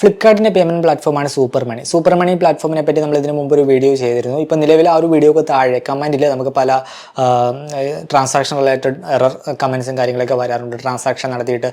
ഫ്ലിപ്കാർട്ടിന്റെ payment പ്ലാറ്റ്ഫോമാണ് super money super money പ്ലാറ്റ്ഫോമിനെ പറ്റി നമ്മൾ ഇതിനു മുമ്പ് ഒരു വീഡിയോ ചെയ്തിരുന്നു. ഇപ്പോൾ നിലവിൽ ആ ഒരു വീഡിയോക്ക് താഴെ കമന്റിൽ നമുക്ക് പല ട്രാൻസാക്ഷൻ റിലേറ്റഡ് എറർ കമൻസും കാര്യങ്ങളൊക്കെ വരാറുണ്ട്. ട്രാൻസാക്ഷൻ നടത്തിയിട്ട്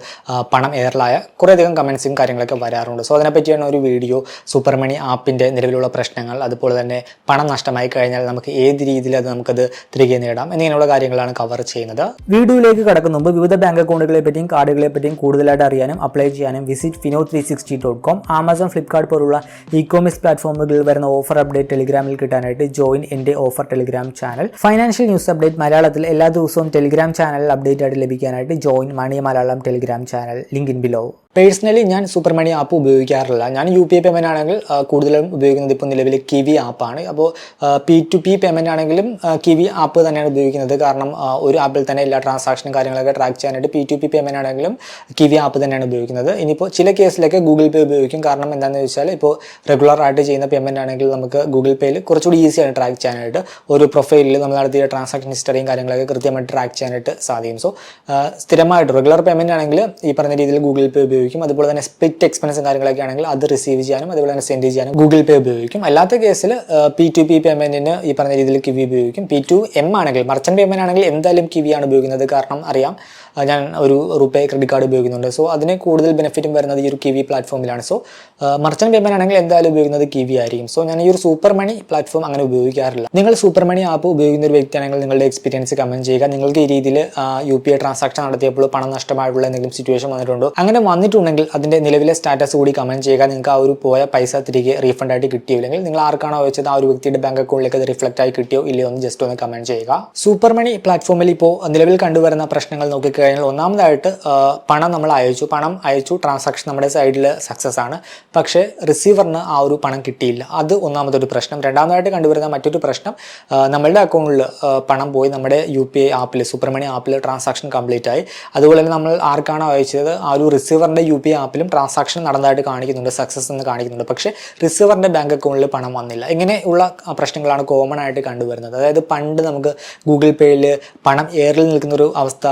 പണം എയറിലായ കുറേയധികം കമൻസും കാര്യങ്ങളൊക്കെ വരാറുണ്ട്. സോ അതിനെപ്പറ്റിയാണ് ഒരു വീഡിയോ സൂപ്പർ മണി ആപ്പിന്റെ നിലവിലുള്ള പ്രശ്നങ്ങൾ. അതുപോലെ തന്നെ പണം നഷ്ടമായി കഴിഞ്ഞാൽ നമുക്ക് ഏത് രീതിയിൽ അത് നമുക്കത് തിരികെ നേടാം എന്നിങ്ങനെയുള്ള കാര്യങ്ങളാണ് കവർ ചെയ്യുന്നത്. വീഡിയോയിലേക്ക് കടക്കുന്ന മുമ്പ് വിവിധ ബാങ്ക് അക്കൗണ്ടുകളെ പറ്റിയും കാർഡുകളെ പറ്റിയും കൂടുതലായിട്ട് അറിയാനും അപ്ലൈ ചെയ്യാനും visit Fino three sixty dot com Amazon Flipkart പോലുള്ള ഇ കോമേഴ്സ് പ്ലാറ്റ്ഫോമുകളിൽ വരുന്ന ഓഫർ അപ്ഡേറ്റ് ടെലിഗ്രാമിൽ കിട്ടാനായിട്ട് ജോയിൻ എന്റെ offer Telegram channel financial news update മലയാളത്തിൽ എല്ലാ ദിവസവും ടെലിഗ്രാം ചാനലിൽ അപ്ഡേറ്റ് ആയിട്ട് ലഭിക്കാനായിട്ട് join money Malayalam Telegram channel link in below personally ഞാൻ സൂപ്പർ മണി ആപ്പ് ഉപയോഗിക്കാറില്ല. ഞാൻ യു പി ഐ പേയ്മെന്റ് ആണെങ്കിൽ കൂടുതലും ഉപയോഗിക്കുന്നത് ഇപ്പോൾ നിലവിൽ കിവി ആപ്പാണ് അപ്പോൾ പി ടു പി പേയ്മെന്റ് ആണെങ്കിലും കിവി ആപ്പ് തന്നെയാണ് ഉപയോഗിക്കുന്നത്. കാരണം ഒരു ആപ്പിൽ തന്നെ എല്ലാ ട്രാൻസാക്ഷനും കാര്യങ്ങളൊക്കെ ട്രാക്ക് ചെയ്യാനായിട്ട് പി ടു പി പേയ്മെന്റ് ആണെങ്കിലും കിവി ആപ്പ് തന്നെയാണ് ഉപയോഗിക്കുന്നത്. ഇനിയിപ്പോൾ ചില കേസിലൊക്കെ ഗൂഗിൾ പേ ഉപയോഗിക്കും. കാരണം എന്താണെന്ന് വെച്ചാൽ ഇപ്പോൾ റെഗുലർ ആയിട്ട് ചെയ്യുന്ന പേയ്മെന്റ് ആണെങ്കിൽ നമുക്ക് ഗൂഗിൾ പേയിൽ കുറച്ചുകൂടി ഈസിയാണ് ട്രാക്ക് ചെയ്യാനായിട്ട്. ഒരു പ്രൊഫൈലിൽ നമ്മൾ നടത്തിയ ട്രാൻസാക്ഷൻ ഹിസ്റ്ററിയും കാര്യങ്ങളൊക്കെ കൃത്യമായിട്ട് ട്രാക്ക് ചെയ്യാനായിട്ട് സാധിക്കും. സോ സ്ഥിരമായിട്ട് റെഗുലർ പേയ്മെന്റ് ആണെങ്കിൽ ഈ പറഞ്ഞ രീതിയിൽ ഗൂഗിൾ പേ ഉപയോഗിക്കും അതുപോലെ തന്നെ സ്പ്ലിറ്റ് എക്സ്പെൻസും കാര്യങ്ങളൊക്കെ ആണെങ്കിൽ അത് റിസീവ് ചെയ്യാനും അതുപോലെ തന്നെ സെൻഡ് ചെയ്യാനും ഗൂഗിൾ പേ ഉപയോഗിക്കും. അല്ലാത്ത കേസിൽ പി ടു പി പേയ്മെന്റിന് ഈ പറഞ്ഞ രീതിയിൽ കിവി ഉപയോഗിക്കും. പി ടു എം ആണെങ്കിൽ മർച്ചൻ പേയ്മെന്റ് ആണെങ്കിൽ എന്തായാലും കിവിയാണ് ഉപയോഗിക്കുന്നത്. കാരണം അറിയാം ഞാൻ ഒരു റുപ്പേ ക്രെഡിറ്റ് കാർഡ് ഉപയോഗിക്കുന്നുണ്ട്. സോ അതിന് കൂടുതൽ ബെനിഫിറ്റും വരുന്നത് ഈ ഒരു കിവി പ്ലാറ്റ്ഫോമിലാണ് സോ മർച്ചന്റ് പേയ്മെന്റ് ആണെങ്കിൽ എന്തായാലും ഉപയോഗിക്കുന്നത് കിവി ആയിരിക്കും. സോ ഞാൻ ഈ ഒരു സൂപ്പർ മണി പ്ലാറ്റ്ഫോം അങ്ങനെ ഉപയോഗിക്കാറില്ല. നിങ്ങൾ സൂപ്പർ മണി ആപ്പ് ഉപയോഗിക്കുന്ന ഒരു വ്യക്തിയാണെങ്കിൽ നിങ്ങളുടെ എക്സ്പീരിയൻസ് കമന്റ് ചെയ്യുക. നിങ്ങൾക്ക് ഈ രീതിയിൽ യു പി ഐ ട്രാൻസാക്ഷൻ നടത്തിയപ്പോൾ പണം നഷ്ടമായിട്ടുള്ള എന്തെങ്കിലും സിറ്റുവേഷൻ വന്നിട്ടുണ്ടോ? അങ്ങനെ വന്നിട്ടുണ്ടെങ്കിൽ അതിന്റെ നിലവിലെ സ്റ്റാറ്റസ് കൂടി കമന്റ് ചെയ്യുക. നിങ്ങൾക്ക് ആ ഒരു പോയ പൈസ തിരികെ റീഫണ്ട് ആയിട്ട് കിട്ടിയോ അല്ലെങ്കിൽ നിങ്ങൾ ആർക്കാണോ വെച്ചത് ആ ഒരു വ്യക്തിയുടെ ബാങ്ക് അക്കൗണ്ടിലേക്ക് അത് റിഫ്ലക്റ്റ് ആയി കിട്ടിയോ ഇല്ലയോ എന്ന് ജസ്റ്റ് ഒന്ന് കമന്റ് ചെയ്യുക. സൂപ്പർ മണി പ്ലാറ്റ്ഫോമിൽ ഇപ്പോൾ നിലവിൽ കണ്ടുവരുന്ന പ്രശ്നങ്ങൾ നോക്കിക്കഴിഞ്ഞാൽ ഒന്നാമതായിട്ട് പണം നമ്മൾ അയച്ചു. പണം അയച്ചു ട്രാൻസാക്ഷൻ നമ്മുടെ സൈഡിൽ സക്സസ് ആണ്. പക്ഷേ റിസീവറിന് ആ ഒരു പണം കിട്ടിയില്ല. അത് ഒന്നാമതൊരു പ്രശ്നം. രണ്ടാമതായിട്ട് കണ്ടുവരുന്ന മറ്റൊരു പ്രശ്നം നമ്മളുടെ അക്കൗണ്ടിൽ പണം പോയി നമ്മുടെ യു പി ഐ ആപ്പിൽ സൂപ്പർമണി ആപ്പിൽ ട്രാൻസാക്ഷൻ കംപ്ലീറ്റ് ആയി. അതുപോലെ തന്നെ നമ്മൾ ആർക്കാണോ അയച്ചത് ആ ഒരു റിസീവറിന്റെ യു പി ഐ ആപ്പിലും ട്രാൻസാക്ഷൻ നടന്നതായിട്ട് കാണിക്കുന്നുണ്ട് സക്സസ് എന്ന് കാണിക്കുന്നുണ്ട്. പക്ഷേ റിസീവറിന്റെ ബാങ്ക് അക്കൗണ്ടിൽ പണം വന്നില്ല. ഇങ്ങനെയുള്ള പ്രശ്നങ്ങളാണ് കോമൺ ആയിട്ട് കണ്ടുവരുന്നത്. അതായത് പണ്ട് നമുക്ക് ഗൂഗിൾ പേയിൽ പണം എയറിൽ നിൽക്കുന്ന ഒരു അവസ്ഥ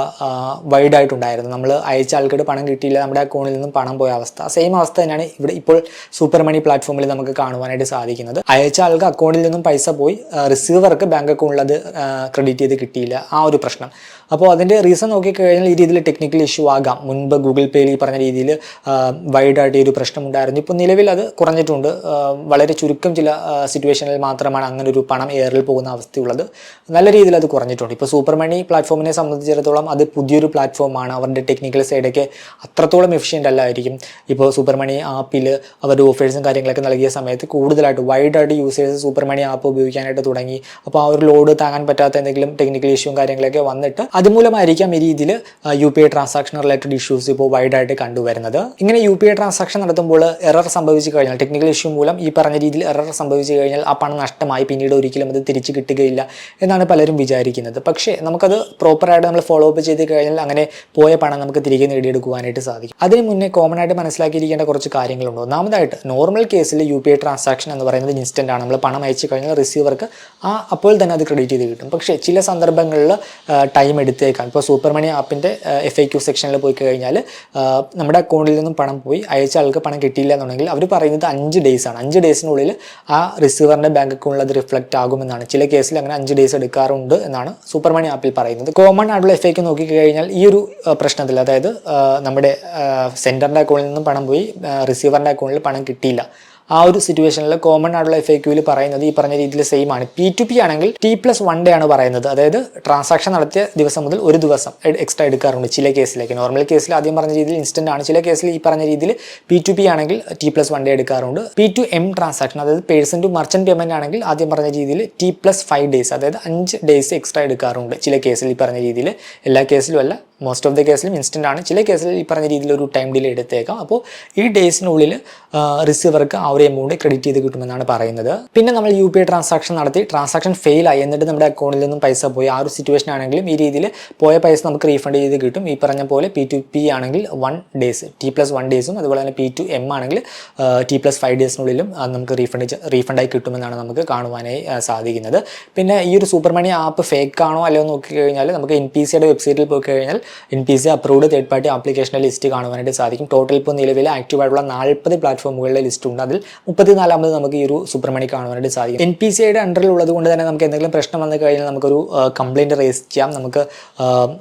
വൈഡ് ആയിട്ടുണ്ടായിരുന്നു നമ്മൾ അയച്ച ആൾക്കാർ പണം കിട്ടിയില്ല നമ്മുടെ അക്കൗണ്ടിൽ നിന്നും പണം പോയ അവസ്ഥ. സെയിം അവസ്ഥ തന്നെയാണ് ഇവിടെ ഇപ്പോൾ സൂപ്പർ മണി പ്ലാറ്റ്ഫോമിൽ നമുക്ക് കാണുവാനായിട്ട് സാധിക്കുന്നത്. അയച്ച ആൾക്ക് അക്കൗണ്ടിൽ നിന്നും പൈസ പോയി റിസീവർക്ക് ബാങ്ക് അക്കൗണ്ടിൽ അത് ക്രെഡിറ്റ് ചെയ്ത് കിട്ടിയില്ല. ആ ഒരു പ്രശ്നം. അപ്പോൾ അതിന്റെ റീസൺ നോക്കിക്കഴിഞ്ഞാൽ ഈ രീതിയിൽ ടെക്നിക്കൽ ഇഷ്യൂ ആകാം. മുൻപ് ഗൂഗിൾ പേയിൽ ഈ പറഞ്ഞ രീതിയിൽ വൈഡായിട്ട് ഈ ഒരു പ്രശ്നം ഉണ്ടായിരുന്നു. ഇപ്പോൾ നിലവിൽ അത് കുറഞ്ഞിട്ടുണ്ട്. വളരെ ചുരുക്കം ചില സിറ്റുവേഷനിൽ മാത്രമാണ് അങ്ങനെ ഒരു പണം എയറിൽ പോകുന്ന അവസ്ഥയുള്ളത്. നല്ല രീതിയിൽ അത് കുറഞ്ഞിട്ടുണ്ട്. ഇപ്പോൾ സൂപ്പർ മണി പ്ലാറ്റ്ഫോമിനെ സംബന്ധിച്ചിടത്തോളം അത് പുതിയൊരു പ്ലാറ്റ്ഫോമാണ് അവരുടെ ടെക്നിക്കൽ സൈഡൊക്കെ അത്രത്തോളം എഫിഷ്യന്റ് അല്ലായിരിക്കും. ഇപ്പോൾ സൂപ്പർമണി ആപ്പിൽ അവരുടെ ഓഫേഴ്സും കാര്യങ്ങളൊക്കെ നൽകിയ സമയത്ത് കൂടുതലായിട്ട് വൈഡായിട്ട് യൂസേഴ്സ് സൂപ്പർമണി ആപ്പ് ഉപയോഗിക്കാനായിട്ട് തുടങ്ങി. അപ്പോൾ ആ ഒരു ലോഡ് താങ്ങാൻ പറ്റാത്ത എന്തെങ്കിലും ടെക്നിക്കൽ ഇഷ്യൂവും കാര്യങ്ങളൊക്കെ വന്നിട്ട് അതുമൂലമായിരിക്കാം ഈ രീതിയിൽ U P I transaction related issues ഇപ്പോൾ വൈഡായിട്ട് കണ്ടുവരുന്നത്. ഇങ്ങനെ യു പി ഐ ട്രാൻസാക്ഷൻ നടത്തുമ്പോൾ എറർ സംഭവിച്ചു കഴിഞ്ഞാൽ ടെക്നിക്കൽ ഇഷ്യൂ മൂലം ഈ പറഞ്ഞ രീതിയിൽ എറർ സംഭവിച്ചു കഴിഞ്ഞാൽ ആ പണം നഷ്ടമായി. പിന്നീട് ഒരിക്കലും അത് തിരിച്ചു കിട്ടുകയില്ല എന്നാണ് പലരും വിചാരിക്കുന്നത്. പക്ഷേ നമുക്കത് പ്രോപ്പറായിട്ട് നമ്മൾ ഫോളോ അപ്പ് ചെയ്ത് കഴിഞ്ഞാൽ അങ്ങനെ പോയ പണം നമുക്ക് തിരികെ നേടിയെടുക്കുവാനായിട്ട് സാധിക്കും. അതിന് മുന്നേ കോമൺ ആയിട്ട് മനസ്സിലാക്കിയിരിക്കേണ്ട കുറച്ച് കാര്യങ്ങളുണ്ട്. ഒന്നാമതായിട്ട് നോർമൽ കേസിൽ യു പി ഐ ട്രാൻസാക്ഷൻ എന്ന് പറയുന്നത് ഇൻസ്റ്റന്റ് ആണ്. നമ്മൾ പണം അയച്ചു കഴിഞ്ഞാൽ റിസീവർക്ക് ആ അപ്പോൾ തന്നെ അത് ക്രെഡിറ്റ് ചെയ്ത് കിട്ടും. പക്ഷേ ചില സന്ദർഭങ്ങളിൽ ടൈം എടുത്തേക്കാം. ഇപ്പോൾ സൂപ്പർ മണി ആപ്പിന്റെ എഫ് ഐ ക്യു സെക്ഷനിൽ പോയി കഴിഞ്ഞാൽ നമ്മുടെ അക്കൗണ്ടിൽ നിന്നും പണം പോയി. അയച്ച ആൾക്ക് പണം കിട്ടിയില്ല എന്നുണ്ടെങ്കിൽ അവർ പറയുന്നത് അഞ്ച് ഡേയ്സ് ആണ്. അഞ്ച് ഡേയ്സിനുള്ളിൽ ആ റിസീവറിന്റെ ബാങ്ക് അക്കൗണ്ടിൽ അത് റിഫ്ലക്റ്റ് ആകുമെന്നാണ്. ചില കേസിൽ അങ്ങനെ അഞ്ച് ഡേയ്സ് എടുക്കാറുണ്ട് എന്നാണ് സൂപ്പർ മണി ആപ്പിൽ പറയുന്നത്. കോമൺ ആയിട്ടുള്ള എഫ് ഐക്ക് നോക്കിക്കഴിഞ്ഞാൽ ഈ ഒരു പ്രശ്നത്തിൽ അതായത് നമ്മുടെ സെന്ററിന്റെ അക്കൗണ്ടിൽ നിന്നും പണം പോയി റിസീവറിന്റെ അക്കൗണ്ടിൽ പണം കിട്ടിയില്ല. ആ ഒരു സിറ്റുവേഷനിൽ കോമൺ ആയിട്ടുള്ള എഫ് ക്യൂവിൽ പറയുന്നത് ഈ പറഞ്ഞ രീതിയിൽ സെയിം ആണ്. പി ടു പി ആണെങ്കിൽ ടി പ്ലസ് വൺ ഡേ ആണ് പറയുന്നത്. അതായത് ട്രാൻസാക്ഷൻ നടത്തിയ ദിവസം മുതൽ ഒരു ദിവസം എക്സ്ട്രാ എടുക്കാറുണ്ട് ചില കേസിലേക്ക് നോർമൽ കേസിൽ ആദ്യം പറഞ്ഞ രീതിയിൽ ഇൻസ്റ്റന്റ് ആണ്. ചില കേസിൽ ഈ പറഞ്ഞ രീതിയിൽ പി ടു പി ആണെങ്കിൽ ടി പ്ലസ് വൺ ഡേ എടുക്കാറുണ്ട്. പി ടു എം ട്രാൻസാക്ഷൻ അതായത് പേഴ്സൺ ടു മർച്ചന്റ് പേയ്മെന്റ് ആണെങ്കിൽ ആദ്യം പറഞ്ഞ രീതിയിൽ ടി പ്ലസ് ഫൈവ് ഡേയ്സ് അതായത് അഞ്ച് ഡേയ്സ് എക്സ്ട്രാ എടുക്കാറുണ്ട് ചില കേസിൽ ഈ പറഞ്ഞ രീതിയിൽ. എല്ലാ കേസിലും അല്ല. മോസ്റ്റ് ഓഫ് ദി കേസിലും ഇൻസ്റ്റന്റ് ആണ്. ചില കേസിൽ ഈ പറഞ്ഞ രീതിയിൽ ഒരു ടൈം ഡിലേ എടുത്തേക്കാം. അപ്പോൾ ഈ ഡേയ്സിനുള്ളിൽ റിസീവർക്ക് ആ ഒരു എമൗണ്ട് ക്രെഡിറ്റ് ചെയ്ത് കിട്ടുമെന്നാണ് പറയുന്നത്. പിന്നെ നമ്മൾ യു പി ഐ ട്രാൻസാക്ഷൻ നടത്തി. ട്രാൻസാക്ഷൻ ഫെയിൽ ആയി. എന്നിട്ട് നമ്മുടെ അക്കൗണ്ടിൽ നിന്നും പൈസ പോയി. ആ ഒരു സിറ്റുവേഷൻ ആണെങ്കിലും ഈ രീതിയിൽ പോയ പൈസ നമുക്ക് റീഫണ്ട് ചെയ്ത് കിട്ടും. ഈ പറഞ്ഞ പോലെ പി ടു പി ആണെങ്കിൽ one days T plus one ഡേയ്സും അതുപോലെ തന്നെ പി ടു എം ആണെങ്കിൽ ടി പ്ലസ് ഫൈവ് ഡേയ്സിനുള്ളിലും അത് നമുക്ക് റീഫണ്ട് റീഫണ്ടായി കിട്ടുമെന്നാണ് നമുക്ക് കാണുവാനായി സാധിക്കുന്നത്. പിന്നെ ഈ ഒരു സൂപ്പർ മണി ആപ്പ് ഫേക്ക് ആണോ അല്ലയോ നോക്കി കഴിഞ്ഞാൽ നമുക്ക് എൻ പി സിയുടെ വെബ്സൈറ്റിൽ പോയി കഴിഞ്ഞാൽ N P C approved third party ആപ്ലിക്കേഷന്റെ ലിസ്റ്റ് കാണുവാനായിട്ട് സാധിക്കും. ടോട്ടൽ ഇപ്പോൾ നിലവിൽ ആക്റ്റീവായിട്ടുള്ള നാൽപ്പത് പ്ലാറ്റ്ഫോമുകളുടെ ലിസ്റ്റ് ഉണ്ട്. അതിൽ മുപ്പത്തിനാലാമത് നമുക്ക് ഈ ഒരു സുബ്രഹ്മണി കാണുവാനായിട്ട് സാധിക്കും. എൻ പി സി ഐയുടെ അണ്ടറിൽ ഉള്ളതുകൊണ്ട് തന്നെ നമുക്ക് എന്തെങ്കിലും പ്രശ്നം വന്നു കഴിഞ്ഞാൽ നമുക്കൊരു കംപ്ലയിന്റ് റേസ് ചെയ്യാം. നമുക്ക്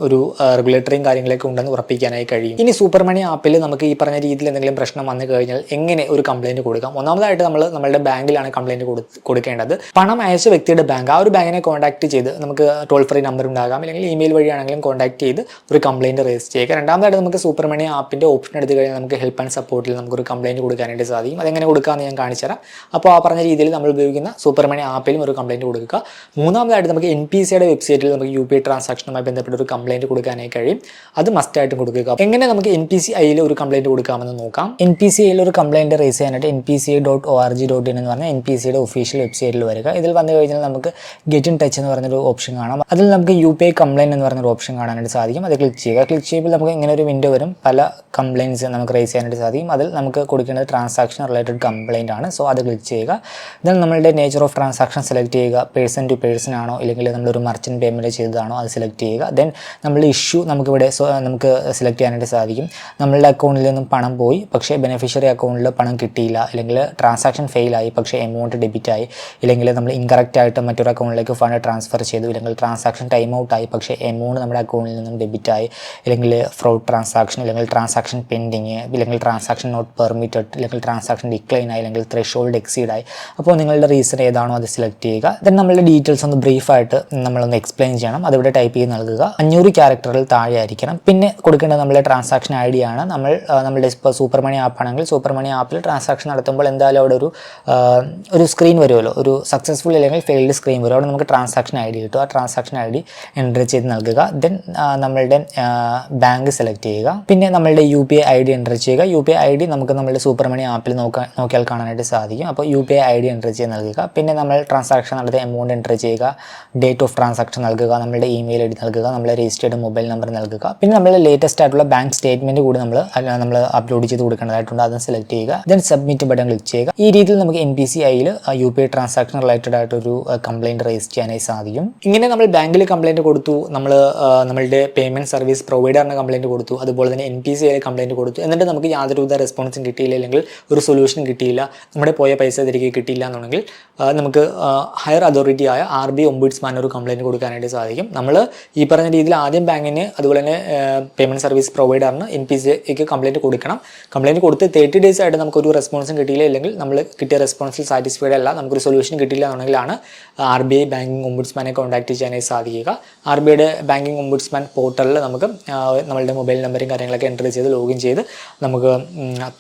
ഒരു റെഗുലേറ്ററിയും കാര്യങ്ങളൊക്കെ ഉണ്ടെന്ന് ഉറപ്പിക്കാനായി കഴിയും. ഇനി സൂപ്പർമണി ആപ്പിൽ നമുക്ക് ഈ പറഞ്ഞ രീതിയിൽ എന്തെങ്കിലും പ്രശ്നം വന്നു കഴിഞ്ഞാൽ എങ്ങനെ ഒരു കംപ്ലയിന്റ് കൊടുക്കാം? ഒന്നാമതായിട്ട് നമ്മൾ നമ്മുടെ ബാങ്കിലാണ് കംപ്ലയിന്റ് കൊടുക്കേണ്ടത്. പണം അയച്ച വ്യക്തിയുടെ ബാങ്ക് ആ ഒരു ബാങ്കിനെ കോൺടാക്ട് ചെയ്ത് നമുക്ക് ടോൾ ഫ്രീ നമ്പർ ഉണ്ടാകാം. അല്ലെങ്കിൽ ഇമെയിൽ വഴിയാണെങ്കിലും കോൺടാക്ട് ചെയ്ത് ഒരു കംപ്ലയിന്റ് രജിസ്റ്റർ ചെയ്യുക. രണ്ടാമതായിട്ട് നമുക്ക് സൂപ്പർ മണി ആപ്പിന്റെ ഓപ്ഷൻ എടുത്തു കഴിഞ്ഞാൽ നമുക്ക് ഹെൽപ്പ് ആൻഡ് സപ്പോർട്ടിൽ നമുക്കൊരു കംപ്ലയിന്റ് കൊടുക്കാനായിട്ട് സാധിക്കും. അതെങ്ങനെ കൊടുക്കാമെന്ന് ഞാൻ കാണിച്ചു തരാം. അപ്പോൾ ആ പറഞ്ഞ രീതിയിൽ നമ്മൾ ഉപയോഗിക്കുന്ന സൂപ്പർ മണി ആപ്പിലും ഒരു കംപ്ലയിന്റ് കൊടുക്കുക. മൂന്നാമതായിട്ട് നമുക്ക് എൻ പി സിയുടെ വെബ്സൈറ്റിൽ നമുക്ക് യു പി ഐ ട്രാൻസാക്ഷനുമായി ബന്ധപ്പെട്ട ഒരു കംപ്ലയിന്റ് കൊടുക്കാനായി കഴിയും. അത് മസ്റ്റ് മസ്റ്റായിട്ടും കൊടുക്കുക. എങ്ങനെ നമുക്ക് എൻ പി സി ഐയിൽ ഒരു കംപ്ലയിന്റ് കൊടുക്കാമെന്ന് നോക്കാം. എൻ പി സി ഐയിൽ ഒരു കംപ്ലയിന്റ് റേസ് ചെയ്യാനായിട്ട് N P C dot O R G dot in എന്ന് പറഞ്ഞാൽ എൻ പി സിയുടെ ഒഫീഷ്യൽ വെബ്സൈറ്റിൽ വരിക. ഇതിൽ വന്നു കഴിഞ്ഞാൽ നമുക്ക് ഗെറ്റ് ഇൻ ടച്ച് എന്ന് പറഞ്ഞൊരു ഓപ്ഷൻ കാണാം. അതിൽ നമുക്ക് യു പി ഐ കംപ്ലയിന്റ് എന്ന് പറഞ്ഞൊരു ഓപ്ഷൻ കാണാനായിട്ട് സാധിക്കും. അത് ക്ലിക്ക് ചെയ്യുക. ക്ലിക്ക് ചെയ്യുമ്പോൾ നമുക്ക് ഇങ്ങനെ ഒരു വിൻഡോ വരും. പല കംപ്ലയിന്റ്സ് നമുക്ക് റേസ് ചെയ്യാനായിട്ട് സാധിക്കും. അതിൽ നമുക്ക് കൊടുക്കേണ്ടത് ട്രാൻസാക്ഷൻ റിലേറ്റഡ് കംപ്ലയിന്റ് ആണ്. സോ അത് ക്ലിക്ക് ചെയ്യുക. ദെൻ നമ്മളുടെ നേച്ചർ ഓഫ് ട്രാൻസാക്ഷൻ സെലക്ട് ചെയ്യുക. പേഴ്സൺ ടു പേഴ്സൺ ആണോ? ഇല്ലെങ്കിൽ നമ്മളൊരു മർച്ചന്റ് പേയ്മെന്റ് ചെയ്തതാണോ? അത് സെലക്ട് ചെയ്യുക. ദെൻ നമ്മളുടെ ഇഷ്യൂ നമുക്കിവിടെ നമുക്ക് സെലക്ട് ചെയ്യാനായിട്ട് സാധിക്കും. നമ്മളുടെ അക്കൗണ്ടിൽ നിന്നും പണം പോയി. പക്ഷേ ബെനിഫിഷ്യറി അക്കൗണ്ടിൽ പണം കിട്ടിയില്ല. അല്ലെങ്കിൽ ട്രാൻസാക്ഷൻ ഫെയിലായി പക്ഷേ എമൗണ്ട് ഡെബിറ്റ് ആയി. ഇല്ലെങ്കിൽ നമ്മൾ ഇൻകറക്റ്റ് ആയിട്ട് മറ്റൊരു അക്കൗണ്ടിലേക്ക് ഫണ്ട് ട്രാൻസ്ഫർ ചെയ്തു. ഇല്ലെങ്കിൽ ട്രാൻസാക്ഷൻ ടൈം ഔട്ട് ആയി. പക്ഷേ എമൗണ്ട് നമ്മുടെ അക്കൗണ്ടിൽ നിന്നും ഡെബിറ്റ് ആയി അല്ലെങ്കിൽ ഫ്രോഡ് ട്രാൻസാക്ഷൻ അല്ലെങ്കിൽ ട്രാൻസാക്ഷൻ പെൻഡിങ് അല്ലെങ്കിൽ ട്രാൻസാക്ഷൻ നോട്ട് പെർമിറ്റഡ് അല്ലെങ്കിൽ ട്രാൻസാക്ഷൻ ഡിക്ലൈൻ ആയി അല്ലെങ്കിൽ ത്രെഷോൾഡ് എക്സീഡ് ആയി. അപ്പോൾ നിങ്ങളുടെ റീസൺ ഏതാണോ അത് സെലക്ട് ചെയ്യുക. ദെൻ നമ്മളുടെ ഡീറ്റെയിൽസ് ഒന്ന് ബ്രീഫായിട്ട് നമ്മളൊന്ന് എക്സ്പ്ലെയിൻ ചെയ്യണം. അതിവിടെ ടൈപ്പ് ചെയ്ത് നൽകുക. അഞ്ഞൂറ് ക്യാരക്ടറിൽ താഴെ ആയിരിക്കണം. പിന്നെ കൊടുക്കേണ്ടത് നമ്മുടെ ട്രാൻസാക്ഷൻ ഐ ഡി ആണ്. നമ്മൾ നമ്മുടെ ഇപ്പോൾ സൂപ്പർ മണി ആപ്പ് ആണെങ്കിൽ സൂപ്പർ മണി ആപ്പിൽ ട്രാൻസാക്ഷൻ നടത്തുമ്പോൾ എന്തായാലും അവിടെ ഒരു ഒരു സ്ക്രീൻ വരുമല്ലോ. ഒരു സക്സസ്ഫുൾ അല്ലെങ്കിൽ ഫെയിൽഡ് സ്ക്രീൻ വരും. അവിടെ നമുക്ക് ട്രാൻസാക്ഷൻ ഐ ഡി കിട്ടും. ആ ട്രാൻസാക്ഷൻ ഐ ഡി എന്റർ ചെയ്ത് നൽകുക. ദെൻ നമ്മളുടെ ബാങ്ക് സെലക്ട് ചെയ്യുക. പിന്നെ നമ്മളുടെ U P I I D enter ചെയ്യുക. U P I I D നമുക്ക് നമ്മുടെ സൂപ്പർ മണി ആപ്പിൽ നോക്കാൻ നോക്കിയാൽ കാണാനായിട്ട് സാധിക്കും. അപ്പോൾ U P I I D enter ചെയ്ത് നൽകുക. പിന്നെ നമ്മൾ ട്രാൻസാക്ഷൻ നടത്തിയ എമൗണ്ട് എന്റർ ചെയ്യുക. ഡേറ്റ് ഓഫ് ട്രാൻസാക്ഷൻ നൽകുക. നമ്മുടെ ഇമെയിൽ ഐ ഡി നൽകുക. നമ്മുടെ രജിസ്റ്റേർഡ് മൊബൈൽ നമ്പർ നൽകുക. പിന്നെ നമ്മുടെ ലേറ്റസ്റ്റ് ആയിട്ടുള്ള ബാങ്ക് സ്റ്റേറ്റ്മെന്റ് കൂടി നമ്മൾ നമ്മൾ അപ്ലോഡ് ചെയ്ത് കൊടുക്കേണ്ടതായിട്ടുണ്ട് അതും സെലക്ട് ചെയ്യുക. ദെൻ സബ്മിറ്റ് ബട്ടൺ ക്ലിക്ക് ചെയ്യുക. ഈ രീതിയിൽ നമുക്ക് എൻ പി സി ഐയിൽ U P I transaction related ആയിട്ടൊരു കംപ്ലയിന്റ് റേസ് ചെയ്യാനായി സാധിക്കും. ഇങ്ങനെ നമ്മൾ ബാങ്കിൽ കംപ്ലയിന്റ് കൊടുത്തു. നമ്മൾ നമ്മളുടെ പേയ്മെന്റ് സർവീസ് പ്രൊവൈഡറിന് കംപ്ലയിന്റ് കൊടുത്തു. അതുപോലെ തന്നെ എൻ പി സി ആയി കംപ്ലയിന്റ് കൊടുത്തു. എന്നിട്ട് നമുക്ക് യാതൊരുവിധ റെസ്പോൺസും കിട്ടിയില്ല അല്ലെങ്കിൽ ഒരു സൊല്യൂഷൻ കിട്ടിയില്ല. നമ്മുടെ പോയ പൈസ തിരികെ കിട്ടിയില്ല എന്നുണ്ടെങ്കിൽ നമുക്ക് ഹയർ അതോറിറ്റി ആയ ആർ ബി ഒംബുഡ്സ്മാൻ ഒരു കംപ്ലയിന്റ് കൊടുക്കാനായിട്ട് സാധിക്കും. നമ്മൾ ഈ പറഞ്ഞ രീതിയിൽ ആദ്യം ബാങ്കിന് അതുപോലെ തന്നെ പേയ്മെന്റ് സർവീസ് പ്രൊവൈഡറിന് എൻ പി സി ഐക്ക് കംപ്ലയിന്റ് കൊടുക്കണം. കംപ്ലയിന്റ് കൊടുത്ത് തേർട്ടി ഡേയ്സ് ആയിട്ട് നമുക്കൊരു റെസ്പോൺസും കിട്ടിയില്ല. അല്ലെങ്കിൽ നമ്മൾ കിട്ടിയ റെസ്പോൺസിൽ സാറ്റിസ്ഫൈഡ് അല്ല. നമുക്കൊരു സൊല്യൂഷൻ കിട്ടിയില്ല എന്നുണ്ടെങ്കിലാണ് ആർ ബി ഐ ബാങ്കിങ് ഒംബുഡ്സ്മാനെ കോൺടാക്ട് ചെയ്യാനായി സാധിക്കുക. ആർ ബി ഐയുടെ ബാങ്കിങ് ഒംബുഡ്സ്മാൻ പോർട്ടലിൽ നമുക്ക് നമ്മളുടെ മൊബൈൽ നമ്പറും കാര്യങ്ങളൊക്കെ എന്റർ ചെയ്ത് ലോഗിൻ ചെയ്ത് നമുക്ക്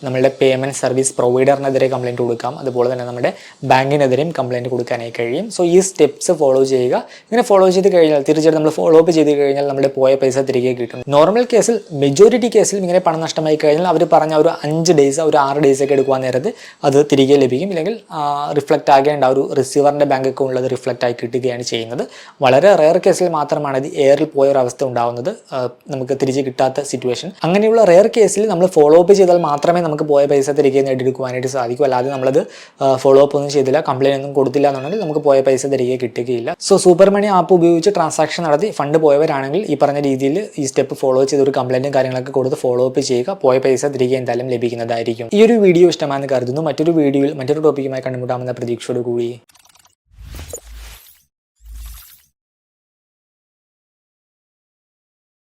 നമ്മളുടെ പേയ്മെന്റ് സർവീസ് പ്രൊവൈഡറിനെതിരെ കംപ്ലയിന്റ് കൊടുക്കാം. അതുപോലെ തന്നെ നമ്മുടെ ബാങ്കിനെതിരെയും കംപ്ലയിന്റ് കൊടുക്കാനായി കഴിയും. സോ ഈ സ്റ്റെപ്സ് ഫോളോ ചെയ്യുക. ഇങ്ങനെ ഫോളോ ചെയ്ത് കഴിഞ്ഞാൽ തീർച്ചയായിട്ടും നമ്മൾ ഫോളോ അപ്പ് ചെയ്ത് കഴിഞ്ഞാൽ നമ്മുടെ പോയ പൈസ തിരികെ കിട്ടും. നോർമൽ കേസിൽ മെജോറിറ്റി കേസിൽ ഇങ്ങനെ പണം നഷ്ടമായി കഴിഞ്ഞാൽ അവർ പറഞ്ഞ ഒരു അഞ്ച് ഡേയ്സ് ഒരു ആറ് ഡേയ്സ് ഒക്കെ എടുക്കുവാൻ നേരത്ത് അത് തിരികെ ലഭിക്കും. ഇല്ലെങ്കിൽ റിഫ്ലക്റ്റ് ആകേണ്ട ഒരു റിസീവറിന്റെ ബാങ്ക് അക്കൗണ്ടിൽ അത് റിഫ്ലക്റ്റ് ആയി കിട്ടുകയാണ് ചെയ്യുന്നത്. വളരെ റെയർ കേസിൽ മാത്രമാണ് ഇത് എയറിൽ പോയ ഒരു അവസ്ഥ ഉണ്ടാവുന്നത്. നമുക്ക് തിരിച്ച് കിട്ടാത്ത സിറ്റുവേഷൻ അങ്ങനെയുള്ള റെയർ കേസിൽ നമ്മൾ ഫോളോ അപ്പ് ചെയ്താൽ മാത്രമേ നമുക്ക് പോയ പൈസ തിരികെ നേടിയെടുക്കുവാനായിട്ട് സാധിക്കൂ. അല്ലാതെ നമ്മളത് ഫോളോ അപ്പ് ഒന്നും ചെയ്തില്ല കംപ്ലയിന്റ് ഒന്നും കൊടുത്തില്ല എന്നുണ്ടെങ്കിൽ നമുക്ക് പോയ പൈസ തിരികെ കിട്ടുകയില്ല. സോ സൂപ്പർ മണി ആപ്പ് ഉപയോഗിച്ച് ട്രാൻസാക്ഷൻ നടത്തി ഫണ്ട് പോയവരാണെങ്കിൽ ഈ പറഞ്ഞ രീതിയിൽ ഈ സ്റ്റെപ്പ് ഫോളോ ചെയ്ത് ഒരു കംപ്ലയിന്റും കാര്യങ്ങളൊക്കെ കൊടുത്ത് ഫോളോ അപ്പ് ചെയ്യുക. പോയ പൈസ തിരികെ എന്തായാലും ലഭിക്കുന്നതായിരിക്കും. ഈ ഒരു വീഡിയോ ഇഷ്ടമാണെന്ന് കരുതുന്നു. മറ്റൊരു വീഡിയോയിൽ മറ്റൊരു ടോപ്പിക്കുമായി കണ്ടുമുട്ടാമെന്ന പ്രതീക്ഷയോട് കൂടി